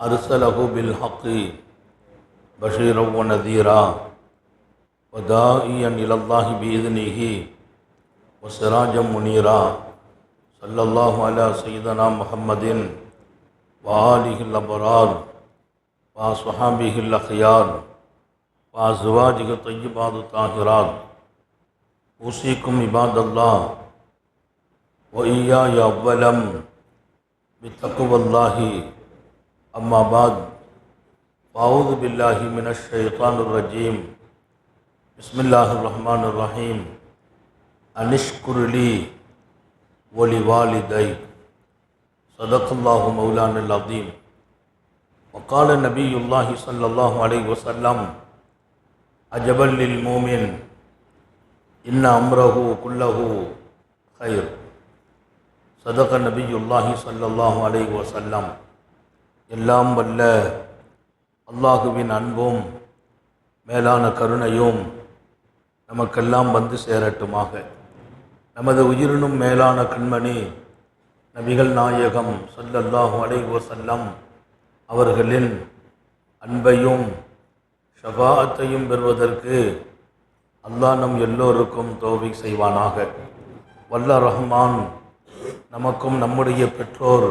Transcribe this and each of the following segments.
ارسلہ بالحق بشیرا و نذیرا و دائیا اللہ بیدنیہ و سراجا منیرا صلی اللہ علیہ سیدنا محمد و آلہ الابرار و صحابہ الاخیار و ازواجہ طیبات طاہرات اوسیکم عباد اللہ و ایا یا ولم بتقو اللَّهِ أما بعد فأعوذ بالله من الشيطان الرجيم. بسم الله الرحمن الرحيم. أن اشكر لي ولوالدي. صدق الله مولانا العظيم. وقال نبي الله صلى الله عليه وسلم عجبا للمؤمن إن أمره كله خير. صدق نبي الله صلى الله عليه وسلم. எல்லாம் வல்ல அல்லாஹுவின் அன்பும் மேலான கருணையும் நமக்கெல்லாம் வந்து சேரட்டுமாக. நமது உயிரினும் மேலான கண்மணி நபிகள் நாயகம் சல்லல்லாஹு அலைஹி செல்லம் அவர்களின் அன்பையும் ஷஃபாஅத்தையும் பெறுவதற்கு அல்லாஹ் நம் எல்லோருக்கும் தோவி செய்வானாக. வல்ல ரஹ்மான் நமக்கும் நம்முடைய பெற்றோர்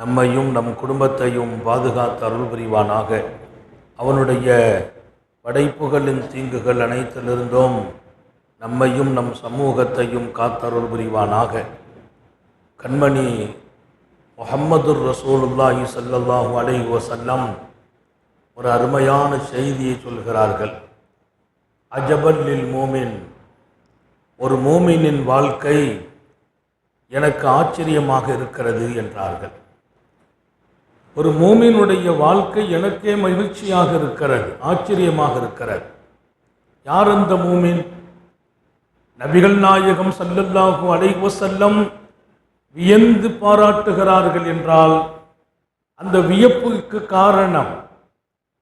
நம்மையும் நம் குடும்பத்தையும் பாதுகாத்து அருள் புரிவானாக. அவனுடைய படைப்புகளின் தீங்குகள் அனைத்திலிருந்தும் நம்மையும் நம் சமூகத்தையும் காத்தருள் புரிவானாக. கண்மணி முகம்மது ரசூலுல்லாஹி சல்லல்லாஹு அலை வசல்லம் ஒரு அருமையான செய்தியை சொல்கிறார்கள். அஜபல்லில் மூமின் ஒரு மூமினின் வாழ்க்கை எனக்கு ஆச்சரியமாக இருக்கிறது என்றார்கள். ஒரு மூமினுடைய வாழ்க்கை எனக்கே மகிழ்ச்சியாக இருக்கிறது ஆச்சரியமாக இருக்கிறது. யார் அந்த மூமின்? நபிகள் நாயகம் சல்லல்லாஹு அலைஹி செல்லம் வியந்து பாராட்டுகிறார்கள் என்றால் அந்த வியப்புக்கு காரணம்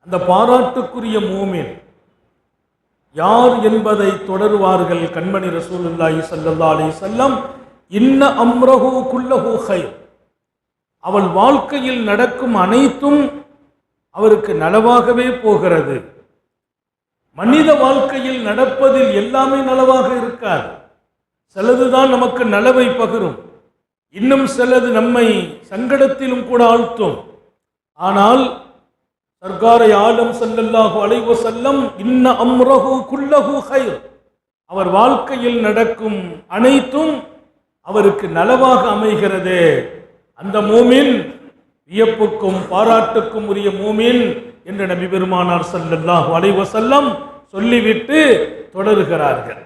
அந்த பாராட்டுக்குரிய மூமின் யார் என்பதை தொடருவார்கள் கண்மணி ரசூலுல்லாஹி ஸல்லல்லாஹு அலி செல்லம் இன்ன அம்ரஹு குல்லஹு ஹைர் அவள் வாழ்க்கையில் நடக்கும் அனைத்தும் அவருக்கு நலவாகவே போகிறது. மனித வாழ்க்கையில் நடப்பதில் எல்லாமே நலவாக இருக்காது. சிலதுதான் நமக்கு நலவை பகிரும். இன்னும் சிலது நம்மை சங்கடத்திலும் கூட ஆழ்த்தும். ஆனால் சர்க்காரை ஆலம் செல்லல்லாஹு அலைவ செல்லம் இன்ன அம்ரஹு குல்லஹு ஹைர் அவர் வாழ்க்கையில் நடக்கும் அனைத்தும் அவருக்கு நலவாக அமைகிறது. அந்த மூமின் வியப்புக்கும் பாராட்டுக்கும் உரிய மூமின் என்று நபி பெருமானார் ஸல்லல்லாஹு அலைவசல்லம் சொல்லிவிட்டு தொடருகிறார்கள்.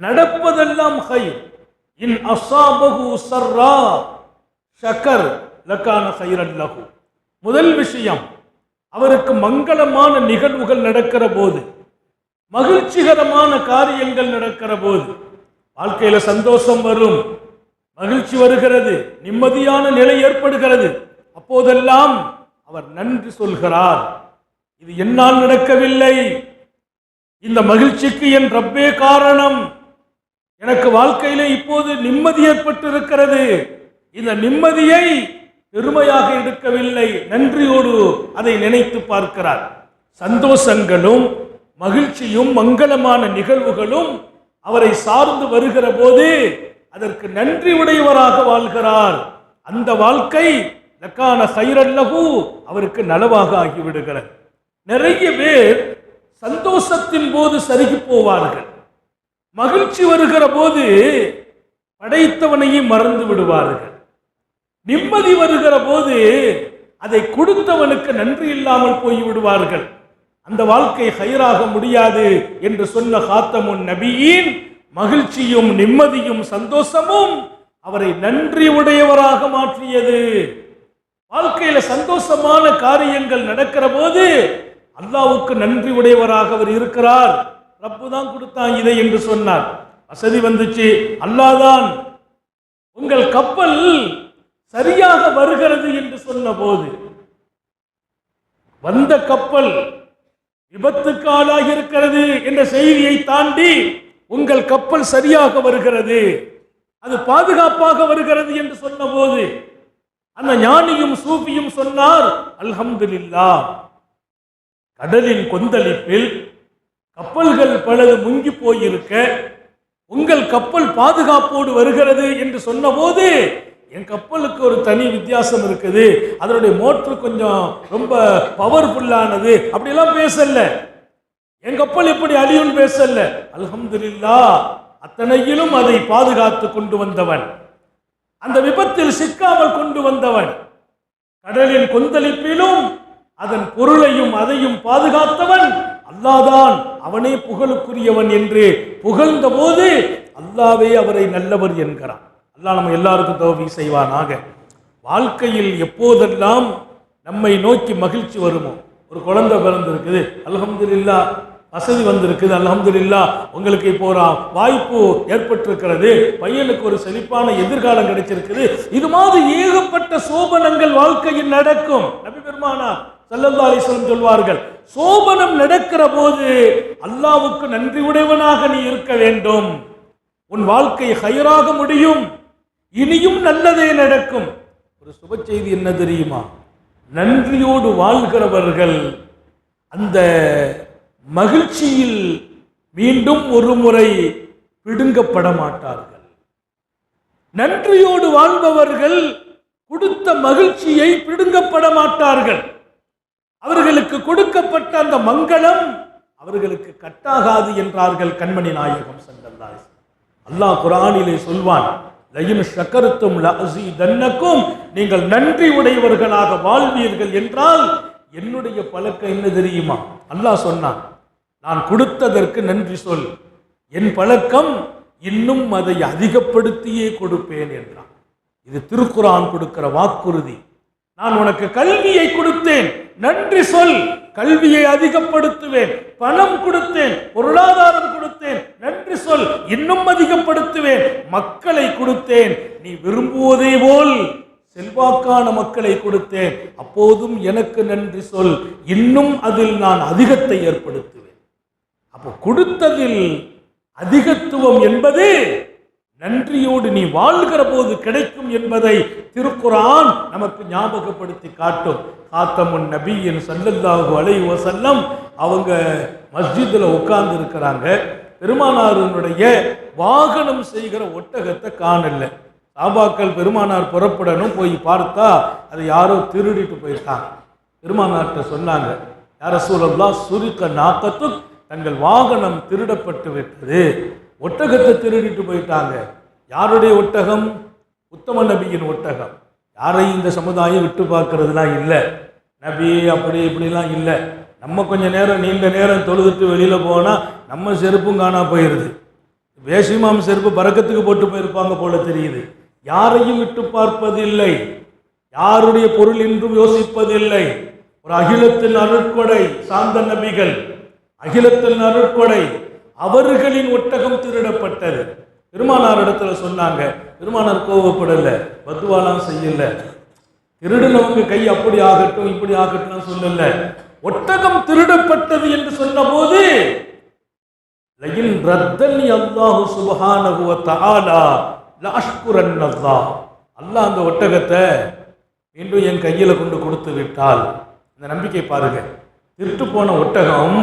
நடப்பதெல்லாம் ஹை இன் அசாபகு சர்ரா ஷக்கர் லக்கான ஹைரன் முதல் விஷயம் அவருக்கு மங்களமான நிகழ்வுகள் நடக்கிற போது மகிழ்ச்சிகரமான காரியங்கள் நடக்கிற போது வாழ்க்கையில சந்தோஷம் வரும். மகிழ்ச்சி வருகிறது நிம்மதியான நிலை ஏற்படுகிறது. அப்போதெல்லாம் அவர் நன்றி சொல்கிறார். இது என்னால் நடக்கவில்லை. இந்த மகிழ்ச்சிக்கு என் ரப்பே காரணம். எனக்கு வாழ்க்கையிலே இப்போது நிம்மதி ஏற்பட்டிருக்கிறது. இந்த நிம்மதியை பெருமையாக எடுக்கவில்லை. நன்றியோடு அதை நினைத்து பார்க்கிறார். சந்தோஷங்களும் மகிழ்ச்சியும் மங்களமான நிகழ்வுகளும் அவரை சார்ந்து வருகிற போது அதற்கு நன்றி உடையவராக வாழ்கிறார். அந்த வாழ்க்கை லக்கான சைரல்லகு அவருக்கு நலவாக ஆகிவிடுகிறது. நிறைய பேர் சந்தோஷத்தின் போது சருகி போவார்கள். மகிழ்ச்சி வருகிற போது படைத்தவனையும் மறந்து விடுவார்கள். நிம்மதி வருகிற போது அதை கொடுத்தவனுக்கு நன்றி இல்லாமல் போய் விடுவார்கள். அந்த வாழ்க்கை ஹைராக முடியாது என்று சொன்ன காத்தமுன் நபியின் மகிழ்ச்சியும் நிம்மதியும் சந்தோஷமும் அவரை நன்றி உடையவராக மாற்றியது. வாழ்க்கையில சந்தோஷமான காரியங்கள் நடக்கிற போது அல்லாவுக்கு நன்றி உடையவராக அவர் இருக்கிறார். ரப்பு தான் கொடுத்தான் இதை என்று சொன்னார். வசதி வந்துச்சு. அல்லாதான் உங்கள் கப்பல் சரியாக வருகிறது என்று சொன்ன போது வந்த கப்பல் விபத்துக்கு ஆளாகி இருக்கிறது என்ற செய்தியை தாண்டி உங்கள் கப்பல் சரியாக வருகிறது. அது பாதுகாப்பாக வருகிறது என்று சொன்னபோது அந்த ஞானியும் சூபியும் சொன்னார் அல்ஹம்துலில்லா. கடலின் கொந்தளிப்பில் கப்பல்கள் பலது முங்கி போயிருக்க உங்கள் கப்பல் பாதுகாப்போடு வருகிறது என்று சொன்னபோது என் கப்பலுக்கு ஒரு தனி வித்தியாசம் இருக்குது. அதனுடைய மோட்ரு கொஞ்சம் ரொம்ப பவர்ஃபுல்லானது அப்படிலாம் பேசல. எங்க கப்பல் எப்படி அழியும் பேசல. அல்ஹம்துல்லா அத்தனையிலும் அதை பாதுகாத்து கொண்டு வந்தவன். அந்த விபத்தில் சிக்காமல் கொண்டு வந்தவன். கடலின் கொந்தளிப்பிலும் அதன் பொருளையும் அதையும் பாதுகாத்தவன் அல்லாதான் அவனே புகழுக்குரியவன் என்று புகழ்ந்த போது அல்லாவே அவரை நல்லவர் என்கிறான். அல்லா நம்ம எல்லாருக்கும் தோவி செய்வானாக. வாழ்க்கையில் எப்போதெல்லாம் நம்மை நோக்கி மகிழ்ச்சி வருமோ ஒரு குழந்தை பிறந்திருக்குது அல்ஹம்துலில்லாஹ் வசதி வந்திருக்குது அல்ஹம்துலில்லாஹ் உங்களுக்கு இப்போ ஒரு வாய்ப்பு ஏற்பட்டிருக்கிறது. பையனுக்கு ஒரு செழிப்பான எதிர்காலம் கிடைச்சிருக்குது. இது மாதிரி ஏகப்பட்ட சோபனங்கள் வாழ்க்கையில் நடக்கும். நபி பெருமானா ஸல்லல்லாஹு அலைஹி சொல்வார்கள் சோபனம் நடக்கிற போது அல்லாவுக்கு நன்றி உடையவனாக நீ இருக்க வேண்டும். உன் வாழ்க்கை ஹையராக முடியும். இனியும் நல்லதே நடக்கும். ஒரு சுப செய்தி என்ன தெரியுமா? நன்றியோடு வாழ்கிறவர்கள் அந்த மகிழ்ச்சியில் மீண்டும் ஒரு முறை பிடுங்கப்பட மாட்டார்கள் நன்றியோடு வாழ்பவர்கள் கொடுத்த மகிழ்ச்சியை பிடுங்கப்பட மாட்டார்கள் அவர்களுக்கு கொடுக்கப்பட்ட அந்த மங்களம் அவர்களுக்கு கட்டாகாது என்றார்கள் கண்மணி நாயகம் சென்றல்லாய் அல்லாஹ் குரானிலே சொல்வான் லயின் ஷக்கருத்தும் லஅசி தன்னக்கும் நீங்கள் நன்றி உடையவர்களாக வாழ்வீர்கள் என்றால் என்னுடைய பழக்கம் என்ன தெரியுமா? அல்லாஹ் சொன்னான் நான் கொடுத்ததற்கு நன்றி சொல். என் பழக்கம் இன்னும் அதை அதிகப்படுத்தியே கொடுப்பேன் என்றான். இது திருக்குரான் கொடுக்கிற வாக்குறுதி. நான் உனக்கு கல்வியை கொடுத்தேன். நன்றி சொல். கல்வியை அதிகப்படுத்துவேன். பணம் கொடுத்தேன். பொருளாதாரம் கொடுத்தேன். நன்றி சொல். இன்னும் அதிகப்படுத்துவேன். மக்களை கொடுத்தேன். நீ விரும்புவதே போல் செல்வாக்கான மக்களை கொடுத்தேன். அப்போதும் எனக்கு நன்றி சொல். இன்னும் அதில் நான் அதிகத்தை ஏற்படுத்து அப்போ கொடுத்ததில் அதிகத்துவம் என்பது நன்றியோடு நீ வாழ்கிற போது கிடைக்கும் என்பதை திருக்குரான் நமக்கு ஞாபகப்படுத்தி காட்டும். காத்தமுன் நபியின் சல்லல்லாஹு அலைஹி செல்லம் அவங்க மஸ்ஜிதில் உட்கார்ந்து இருக்கிறாங்க பெருமானாருனுடைய வாகனம் செய்கிற ஒட்டகத்தை காணல. சாபாக்கள் பெருமானார் புறப்படணும் போய் பார்த்தா அதை யாரோ திருடிட்டு போயிருக்காங்க. பெருமானார்கிட்ட சொன்னாங்க யார சூழல்லாம் சுருக்க நாக்கத்து தங்கள் வாகனம் திருடப்பட்டு விட்டது. ஒட்டகத்தை திருடிட்டு போயிட்டாங்க. யாருடைய ஒட்டகம்? உத்தம நபியின் ஒட்டகம். யாரையும் இந்த சமுதாயம் விட்டு பார்க்கறதுலாம் இல்லை. நபி அப்படி இப்படிலாம் இல்லை. நம்ம கொஞ்ச நேரம் நீண்ட நேரம் தொழுதுட்டு வெளியில் போனால் நம்ம செருப்பும் காணா போயிடுது வேஷிமாம் செருப்பு பறக்கத்துக்கு போட்டு போயிருப்பாங்க போல தெரியுது. யாரையும் விட்டு பார்ப்பதில்லை. யாருடைய பொருள் என்றும் யோசிப்பதில்லை. ஒரு அகிலத்தின் அருட்கொடை சாந்த நபிகள். அகிலத்தின் அருட்கொடை அவர்களின் ஒட்டகம் திருடப்பட்டது. பெருமானார் இடத்துல சொன்னாங்க பெருமானார் கோவப்படல பத்துவாலாம் செய்யல. திருடினவங்க கை அப்படி ஆகட்டும் இப்படி ஆகட்டும் சொல்லல. ஒட்டகம் திருடப்பட்டது என்று சொன்னபோது லயின் ரத்தனி அல்லாஹு சுபஹானஹு தஆலா லஅஷ்குரன் அல்லாஹ் அல்லாஹ் அந்த ஒட்டகத்தை மீண்டும் என் கையில கொண்டு கொடுத்து விட்டால் இந்த நம்பிக்கை பாருங்க. திருட்டு போன ஒட்டகம்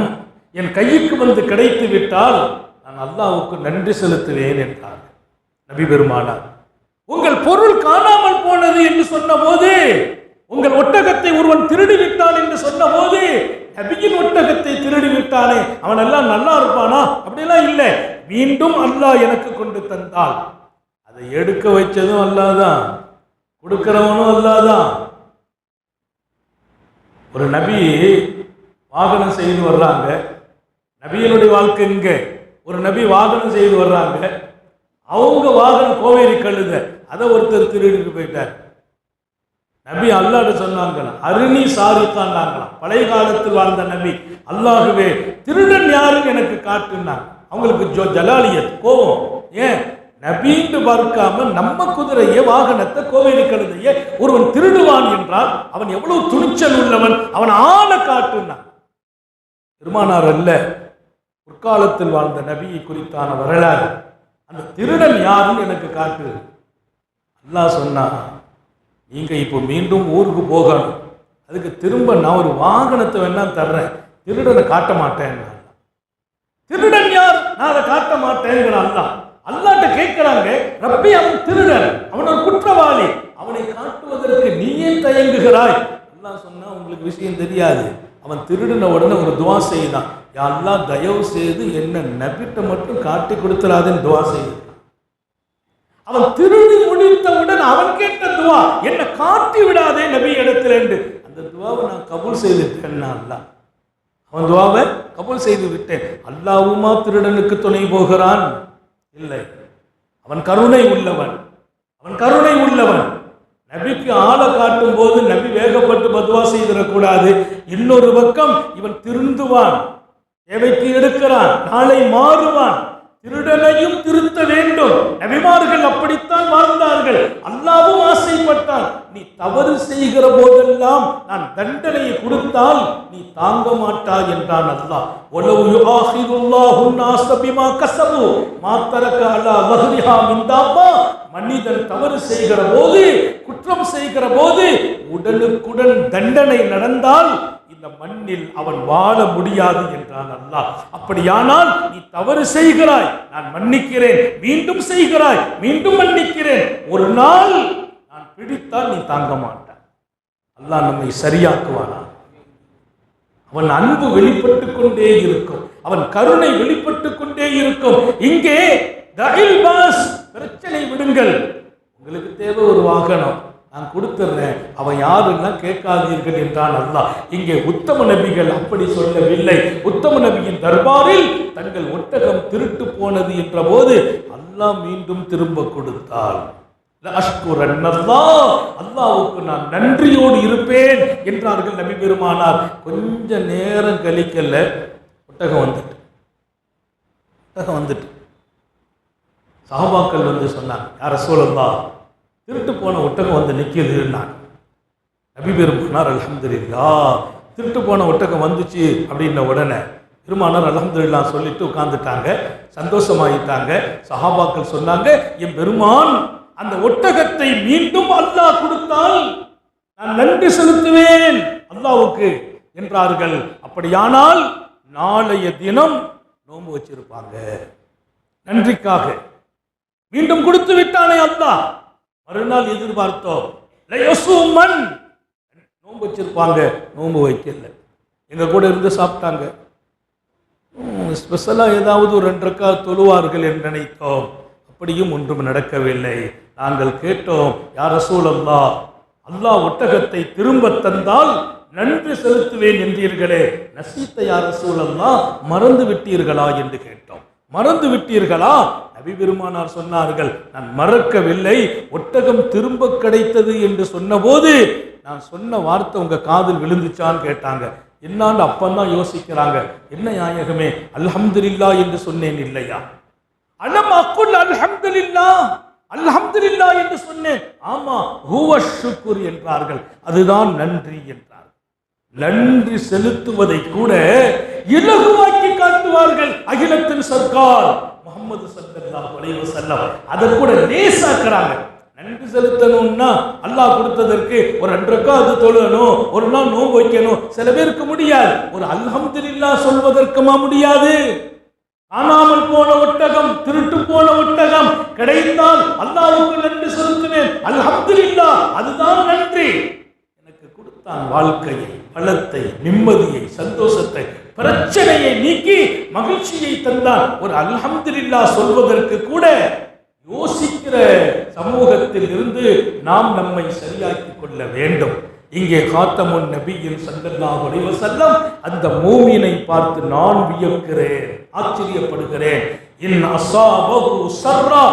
என் கைக்கு வந்து கிடைத்து விட்டால் நான் அல்லாவுக்கு நன்றி செலுத்துவேன் என்றார். நபி பெருமானார் உங்கள் பொருள் காணாமல் போனது என்று சொன்னபோது உங்கள் ஒட்டகத்தை ஒருவன் திருடி விட்டான் என்று சொன்னபோது நபியின் ஒட்டகத்தை திருடி விட்டானே அவன் எல்லாம் நல்லா இருப்பானா? அப்படிலாம் இல்லை. மீண்டும் அல்லாஹ் எனக்கு கொண்டு தந்தால். அதை எடுக்க வச்சதும் அல்லாதான் கொடுக்கிறவனும் அல்லாதான் ஒரு நபி வாகனம் செய்து வர்றாங்க. நபியினுடைய வாழ்க்கை இங்க ஒரு நபி வாகனம் செய்து வர்றாங்க. அவங்க வாகனம் கோவையில் கழுத. அதை ஒருத்தர் திருடிட்டு போயிட்டார். நபி அல்லாட சொன்னாங்களாம் அருணி சாரித்தாண்டாங்களாம் பழைய காலத்தில் வாழ்ந்த நபி அல்லாகவே திருடன் யாருன்னு எனக்கு காட்டுனாங்க அவங்களுக்கு ஜோ ஜலாலியத் கோபம். ஏன்? நபின்னு பார்க்காம நம்ம குதிரையை வாகனத்தை கோவையில் கழுதையே ஒருவன் திருடுவான் என்றால் அவன் எவ்வளவு துணிச்சல் உள்ளவன் அவன் ஆளை காட்டுனான் பெருமானார் அல்ல. முற்காலத்தில் வாழ்ந்த நபியை குறித்தான வரலாறு. அந்த திருடன் யாருன்னு எனக்கு காட்டு. அல்லாஹ் சொன்னா நீங்க இப்போ மீண்டும் ஊருக்கு போகணும். அதுக்கு திரும்ப நான் ஒரு வாகனத்தை வேணா தர்றேன். திருடனை காட்ட மாட்டேன். திருடன் யார்? நான் அதை காட்ட மாட்டேங்கிற அல்லா அல்லாட்ட கேட்கிறாங்க ரப்பி அவன் திருடன். அவன் ஒரு குற்றவாளி. அவனை காட்டுவதற்கு நீயே தயங்குகிறாய். அல்லா சொன்னா உங்களுக்கு விஷயம் தெரியாது. அவன் திருடின உடனே ஒரு துவா செய்தான். எல்லாம் அல்லாஹ் தயவு செய்து என்ன நபிட்ட மட்டும் காட்டி கொடுத்துடாதுன்னு துவா செய்தான் அவன் திருடி முடித்தவுடன் அவன் கேட்ட துவா என்ன காட்டி விடாதே நபி இடத்துல என்று. அந்த துவாவை நான் கபூல் செய்துட்டேன் அல்லா. அவன் துவாவை கபூல் செய்து விட்டேன். அல்லாவுமா திருடனுக்கு துணை போகிறான். இல்லை. அவன் கருணை உள்ளவன். அவன் கருணை உள்ளவன். நபிக்கு ஆளை காட்டும் போது நபி வேகப்பட்டு பதுவா செய்திடக்கூடாது. இன்னொரு பக்கம் இவன் திருந்துவான். தேவைக்கு எடுக்கிறான் நாளை மாறுவான். திருடனையும் திருத்த வேண்டும். நபிமார்கள் அப்படித்தான் வாழ்ந்தார்கள். அல்லாவும் ஆசைப்பட்டான் நீ தவறு செய்கிற போதெல்லாம் நான் தண்டனையை கொடுத்தால் நீ தாங்க மாட்டாய் என்றான் அல்லாஹ். ஒலவு யுஆஹிதுல்லாஹு நாஸ பிமா கஸபு மா தரக அலா வஹ்ரிஹா மின் மனிதன் தவறு செய்கிற போது குற்றம் செய்கிற போது உடனுக்குடன் தண்டனை நடந்தால் இந்த மண்ணில் அவன் வாழ முடியாது என்றான் அல்லாஹ். அப்படியானால் நீ தவறு செய்கிறாய். நான் மன்னிக்கிறேன். மீண்டும் செய்கிறாய். மீண்டும் மன்னிக்கிறேன். ஒரு நாள் நான் பிடித்தால் நீ தாங்க மாட்டான் அல்லாஹ் நம்மை சரியாக்குவானா? அவன் அன்பு வெளிப்பட்டு கொண்டே இருக்கும். அவன் கருணை வெளிப்பட்டு கொண்டே இருக்கும். இங்கே பிரச்சனை விடுங்கள். உங்களுக்கு தேவை ஒரு வாகனம். நான் கொடுத்துட்றேன் அவன் யாருன்னா கேட்காதீர்கள் என்றான் அல்லா இங்கே உத்தம நபிகள் அப்படி சொல்லவில்லை. உத்தம நபியின் தர்பாரில் தங்கள் ஒட்டகம் திருட்டு போனது என்ற போது அல்லாஹ் மீண்டும் திரும்ப கொடுத்தாள். அல்லாவுக்கு நான் நன்றியோடு இருப்பேன் என்றார்கள் நபி பெருமானார். கொஞ்ச நேரம் கழிக்கல ஒட்டகம் வந்துட்டு. ஒட்டகம் வந்துட்டு. சஹாபாக்கள் வந்து சொன்னாங்க யார தான் திருட்டு போன ஒட்டகம் வந்து நிற்கிதுன்னாங்க நபி பெருமானார் அலமதுல்லா திருட்டு போன ஒட்டகம் வந்துச்சு அப்படின்ன உடனே பெருமானார் அலமதுல்லா சொல்லிட்டு உட்காந்துட்டாங்க சந்தோஷமாயிட்டாங்க. சஹாபாக்கள் சொன்னாங்க என் பெருமான் அந்த ஒட்டகத்தை மீண்டும் அல்லாஹ் கொடுத்தால் நான் நன்றி செலுத்துவேன். அல்லாவுக்கு என்றார்கள். அப்படியானால் நாளைய தினம் நோன்பு வச்சிருப்பாங்க. நன்றிக்காக மீண்டும் கொடுத்து விட்டானே அல்லாஹ். மறுநாள் எதிர்பார்த்தோம். நோன்பு வச்சிருப்பாங்க. நோன்பு வைக்கல. எங்க கூட இருந்து சாப்பிட்டாங்க. ஸ்பெஷலாக ஏதாவது ஒரு ரெண்டரைக்கா தொழுவார்கள் என்று நினைத்தோம். அப்படியும் ஒன்றும் நடக்கவில்லை. நாங்கள் கேட்டோம் யார் ரசூலல்லா அல்லாஹ் ஒட்டகத்தை திரும்ப தந்தால் நன்றி செலுத்துவேன் என்றீர்களே. நசீத்த யார் ரசூலல்லா மறந்து விட்டீர்களா என்று கேட்டோம். மறந்து விட்டீர்களா? நபி பெருமானார் சொன்னார்கள் நான் மறக்கவில்லை. ஒட்டகம் திரும்ப கிடைத்தது என்று சொன்னபோது நான் சொன்ன வார்த்தை உங்க காதில் விழுந்துச்சான்னு கேட்டாங்க. என்னான்னு அப்பந்தான் யோசிக்கிறாங்க. என்ன நாயகமே அல்ஹம்துலில்லா என்று சொன்னேன் இல்லையா? அலம் அக்குல் அல்ஹம்துலில்லா அல்ஹம்துலில்லா என்று சொன்னேன். ஆமா ஹூவ ஷுக்குர் என்றார்கள். அதுதான் நன்றி என்றார். நன்றி செலுத்துவதை கூட இலகுவாக்கி காட்டுவார்கள் அகிலத்தின் சர்க்கார் முகமது சல்லல்லாஹு அலைஹி வஸல்லம். அதை கூட லேசாக்குறாங்க. நன்றி செலுத்தணும்னா அல்லாஹ் கொடுத்ததற்கு ஒரு ரெண்டு அது தொழணும் ஒரு நாள் நோன்பு வைக்கணும். சில பேருக்கு முடியாது. ஒரு அல்ஹம்துலில்லா சொல்வதற்குமா முடியாது. காணாமல் போன ஒட்டகம் திருட்டு போன ஒட்டகம் கிடைத்தால் அல்லாஹ்வுக்கு நன்றி செலுத்துவேன். அல்ஹம்துலில்லா அதுதான் நன்றி. தான் வாழ்க்கையை பலத்தை நிம்மதியை சந்தோஷத்தை பிரச்சனையை நீக்கி மகிழ்ச்சியை தந்தான். ஒரு அல்ஹம்துல்லா சொல்வதற்கு கூட யோசிக்கிற சமூகத்தில் இருந்து நாம் நம்மை சரியாக்கிக் கொள்ள வேண்டும். இங்கே காத்தமுன் நபியின் சல்லல்லாஹு அலைஹி வஸல்லம் அந்த மூமினை பார்த்து நான் வியக்கிறேன் ஆச்சரியப்படுகிறேன். இன் அசாபகு சர்ரா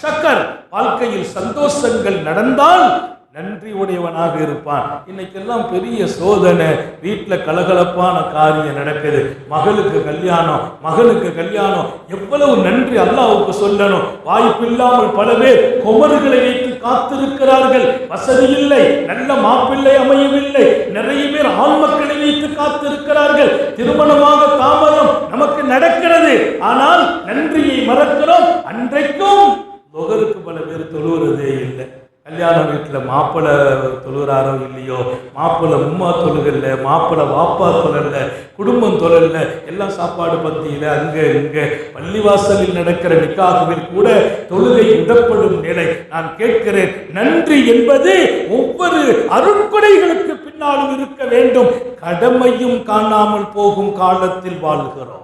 ஷக்கர் வாழ்க்கையில் சந்தோஷங்கள் நடந்தால் நன்றி உடையவனாக இருப்பான். இன்னைக்கெல்லாம் பெரிய சோதனை. வீட்டில் கலகலப்பான காரியம் நடக்குது. மகளுக்கு கல்யாணம் மகளுக்கு கல்யாணம். எவ்வளவு நன்றி அல்லாவுக்கு சொல்லணும். வாய்ப்பில்லாமல் பல பேர் குமர்களை வைத்து காத்திருக்கிறார்கள். வசதி இல்லை நல்ல மாப்பிள்ளை அமையவில்லை. நிறைய பேர் ஆண் மக்களை வைத்து காத்திருக்கிறார்கள். திருமணமாக தாமதம் நமக்கு நடக்கிறது. ஆனால் நன்றியை மறக்கிறோம். அன்றைக்கும் மாப்பிள்ளை தொழுகிறாரோ இல்லையோ மாப்பிள்ளை உம்மா தொழுகல்ல மாப்பிள்ளை வாப்பா தொழல குடும்பம் தொழல எல்லாம் சாப்பாடு பத்தியில் அங்கே இங்கே பள்ளிவாசலில் நடக்கிற நிக்காகவில் கூட தொழுகை இடப்படும் நிலை. நான் கேட்கிறேன் நன்றி என்பது ஒவ்வொரு அருட்கொடைகளுக்கு பின்னாலும் இருக்க வேண்டும். கடமையும் காணாமல் போகும் காலத்தில் வாழ்கிறோம்.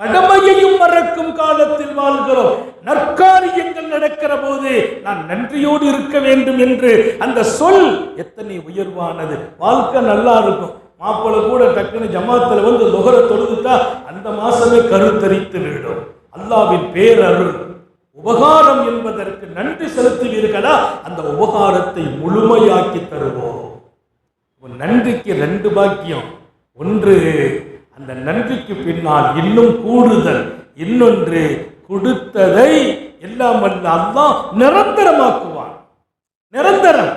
கடமையையும் மறக்கும் காலத்தில் வாழ்கிறோம். நற்காரியங்கள் நடக்கிற போது நான் நன்றியோடு இருக்க வேண்டும் என்று அந்த சொல் எத்தனை உயர்வானது. வாழ்க்கை நல்லா இருக்கும். மாப்பிள்ளை கூட டக்குன்னு ஜமாத்தில் வந்து நுகர தொழுதுட்டா அந்த மாசமே கருத்தரித்து விடும். அல்லாவின் பேரருள். உபகாரம் என்பதற்கு நன்றி செலுத்துவீர்களா? அந்த உபகாரத்தை முழுமையாக்கி தருவோம். நன்றிக்கு ரெண்டு பாக்கியம். ஒன்று அந்த நன்றிக்கு பின்னால் இன்னும் கூடுதல் இன்னொன்று கொடுத்ததை எல்லாம் வல்ல அல்லாஹ் நிரந்தரமாக்குவான். நிரந்தரம்.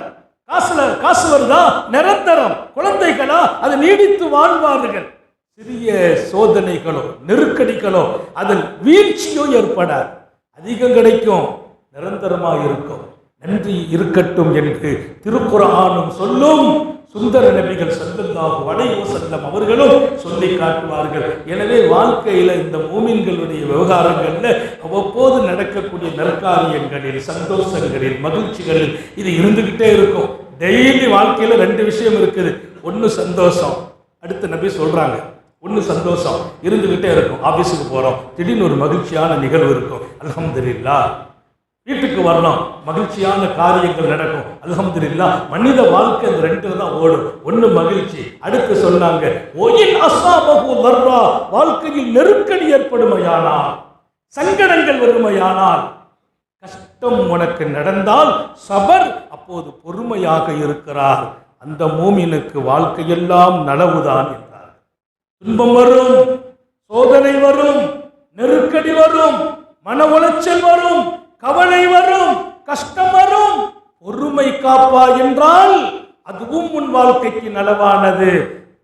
காசுல காசு வருதா? நிரந்தரம். குழந்தைகளா அது நீடித்து வாழ்வார்கள். சிறிய சோதனைகளோ நெருக்கடிகளோ அதில் வீழ்ச்சியோ ஏற்படாது. அதிகம் கிடைக்கும் நிரந்தரமாக இருக்கும். நன்றி இருக்கட்டும் என்று திருக்குறானும் சொல்லும். சுந்தர நபிகள் ஸல்லல்லாஹு அலைஹி வஸல்லம் அவர்களும் சொல்லி காட்டுவார்கள். எனவே வாழ்க்கையில இந்த மூமின்களுடைய விவகாரங்கள்ல அவ்வப்போது நடக்கக்கூடிய நற்காரியங்களில் சந்தோஷங்களில் மகிழ்ச்சிகளில் இது இருந்துகிட்டே இருக்கும். டெய்லி வாழ்க்கையில ரெண்டு விஷயம் இருக்குது. ஒன்னு சந்தோஷம். அடுத்து நபி சொல்றாங்க. ஒன்று சந்தோஷம். இருந்துகிட்டே இருக்கும். ஆபீஸுக்கு போறோம். திடீர்னு ஒரு மகிழ்ச்சியான நிகழ்வு இருக்கும். அலமதுல்லா வீட்டுக்கு வரணும் மகிழ்ச்சியான காரியங்கள் நடக்கும். அல்ஹம்துலில்லாஹ் மனித வாழ்க்கை இந்த ரெண்டு தான் ஓடும். ஒன்று மகிழ்ச்சி. அடுத்து சொன்னாங்க ஒயின் அஸ்ஸாபஹு வர்றா வாழ்க்கையில் நெருக்கடி ஏற்படுமையானால் சங்கடங்கள் வருமையானால் கஷ்டம் உனக்கு நடந்தால் சபர் அப்போது பொறுமையாக இருக்கிறார். அந்த மூமினுக்கு வாழ்க்கையெல்லாம் நனவுதான் என்றார். துன்பம் வரும் சோதனை வரும் நெருக்கடி வரும் மன உளைச்சல் வரும் கவலை வரும் கஷ்டம் வரும். பொறுமை காப்பா என்றால் அதுவும் உன் வாழ்க்கைக்கு நலவானது.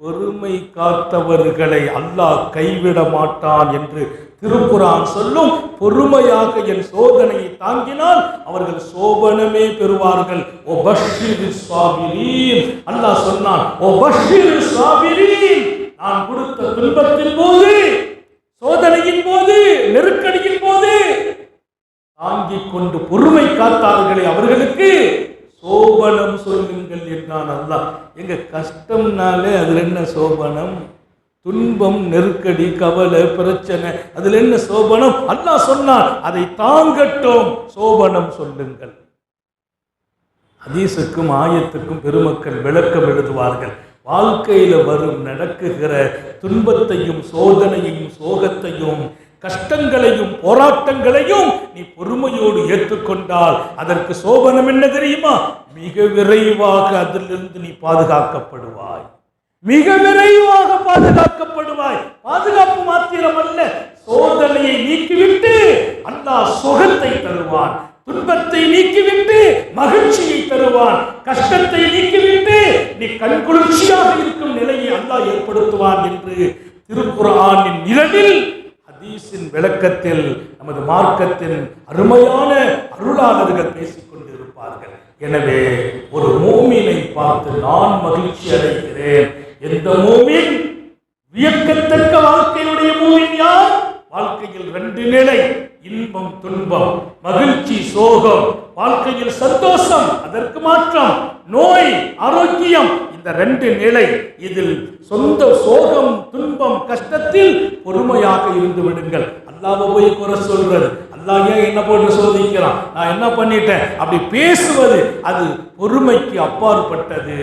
பொறுமை காத்தவர்களை அல்லாஹ் கைவிட மாட்டான் என்று திருக்குறான் சொல்லும். பொறுமையாக என் சோதனையை தாங்கினால் அவர்கள் சோபனமே பெறுவார்கள். ஓ பஷீர் சாபிரீன். அல்லாஹ் சொன்னான் ஓ பஷீர் சாபிரீன். நான் கொடுத்த துன்பத்தின் போது சோதனையின் போது நெருக்கடியின் போது தாங்கிக் கொண்டு பொறுமை காத்தார்களே அவர்களுக்கு. சோபனம் சொல்லுங்கள் என்றான் அல்லாஹ். எங்க கஷ்டம்னாலே அதுல என்ன சோபனம்? துன்பம் நெருக்கடி கவலை பிரச்சனை அதுல என்ன சோபனம்? அல்லாஹ் சொன்னார் அதை தாங்கட்டும். சோபனம் சொல்லுங்கள். அதீசுக்கும் ஆயத்துக்கும் பெருமக்கள் விளக்கம் எழுதுவார்கள். வாழ்க்கையில வரும் நடக்குகிற துன்பத்தையும் சோதனையையும் சோகத்தையும் கஷ்டங்களையும் போராட்டங்களையும் நீ பொறுமையோடு ஏற்றுக்கொண்டால் அதற்கு சோபனம் என்ன தெரியுமா? மிக விரைவாக அதிலிருந்து நீ பாதுகாக்கப்படுவாய். மிக விரைவாக பாதுகாக்கப்படுவாய். பாதுகாப்பு மாத்திரம் அல்ல சோதனையை நீக்கிவிட்டு அல்லாஹ் சுகத்தை தருவான் துன்பத்தை நீக்கிவிட்டு மகிழ்ச்சியை தருவான் கஷ்டத்தை நீக்கிவிட்டு நீ கண்குளிர்ச்சியாக இருக்கும் நிலையை அல்லாஹ் ஏற்படுத்துவான் என்று திருக்குறானின் நிழலில் ஹதீஸின் விளக்கத்தில் நமது மார்க்கத்தின் அருமையான அருளாளர்கள் பேசிக் கொண்டிருப்பார்கள். எனவே ஒரு மூமினை பார்த்து நான் மகிழ்ச்சி அடைகிறேன். எந்த மூமின் வியக்கத்தக்க வாழ்க்கையினுடைய மூமின் யார்? வாழ்க்கையில் ரெண்டு நிலை இன்பம் துன்பம் மகிழ்ச்சி சோகம். வாழ்க்கையில் சந்தோஷம் அதற்கு மாற்றம். நோய் ஆரோக்கியம் இந்த ரெண்டு நிலை இதில் சொந்த சோகம் துன்பம் கஷ்டத்தில் பொறுமையாக இருந்து விடுங்கள். அல்லாஹ்வை போய் குறை சொல்றது. அல்லாஹ் ஏன் என்ன போட்டு சோதிக்கிறான்? நான் என்ன பண்ணிட்டேன்? அப்படி பேசுவது அது பொறுமைக்கு அப்பாற்பட்டது.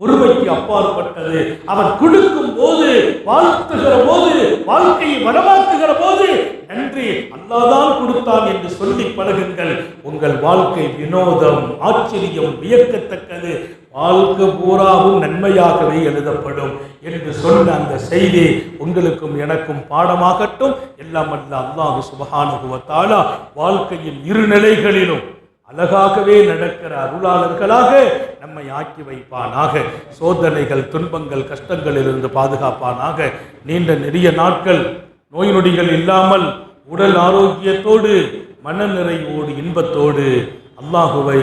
பொறுமைக்கு அப்பாற்பட்டது. அவன் கொடுக்கும் போது வாழ்த்துகிற போது வாழ்க்கையை வளமாக்குகிற போது நன்றி. அல்லாஹ் கொடுத்தான் என்று சொல்லி பழகுங்கள். உங்கள் வாழ்க்கை வினோதம் ஆச்சரியம் வியக்கத்தக்கது. வாழ்க்கை பூராவும் நன்மையாகவே எழுதப்படும் என்று சொன்ன அந்த செய்தி உங்களுக்கும் எனக்கும் பாடமாகட்டும். எல்லாம் அல்ல அல்லாஹு சுபஹானஹு வாழ்க்கையின் இரு நிலைகளிலும் அழகாகவே நடக்கிற அருளாளர்களாக நம்மை ஆக்கி வைப்பானாக. சோதனைகள் துன்பங்கள் கஷ்டங்களிலிருந்து பாதுகாப்பானாக. நீண்ட நெடிய நாட்கள் நோய் நொடிகள் இல்லாமல் உடல் ஆரோக்கியத்தோடு மனநிறைவோடு இன்பத்தோடு அல்லாஹுவை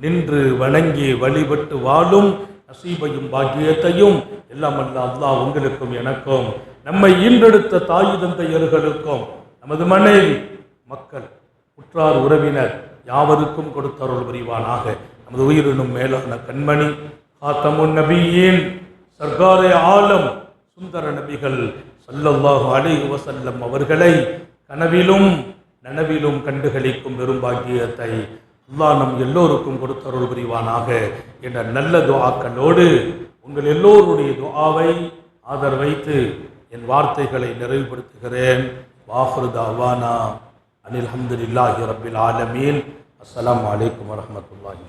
நின்று வணங்கி வழிபட்டு வாழும் நசீபையும் பாக்கியத்தையும் எல்லாம் அல்ல அல்லாஹ் உங்களுக்கும் எனக்கும் நம்மை ஈன்றெடுத்த தாய் தந்தையர்களுக்கும் நமது மனைவி மக்கள் உற்றார் உறவினர் யாவருக்கும் கொடுத்தருள் புரிவானாக. நமது உயிரினும் மேலான கண்மணி காத்தமுன் நபியின் சர்க்காரே ஆலம் சுந்தர நபிகள் சல்லல்லாஹு அலைஹி வசல்லம் அவர்களை கனவிலும் நனவிலும் கண்டுகளிக்கும் பெரும் பாக்கியத்தை அல்லாஹ் நம் எல்லோருக்கும் கொடுத்தருள் புரிவானாக என்ற நல்ல துவாக்களோடு உங்கள் எல்லோருடைய துவாவை ஆதர் வைத்து என் வார்த்தைகளை நிறைவுபடுத்துகிறேன். வாஹ்ரு தாவானா. அனில் அஹமதுல்லாஹி ரபில் ஆலமீன். அஸ்ஸலாமு அலைக்கும் வரஹ்மத்துல்லாஹி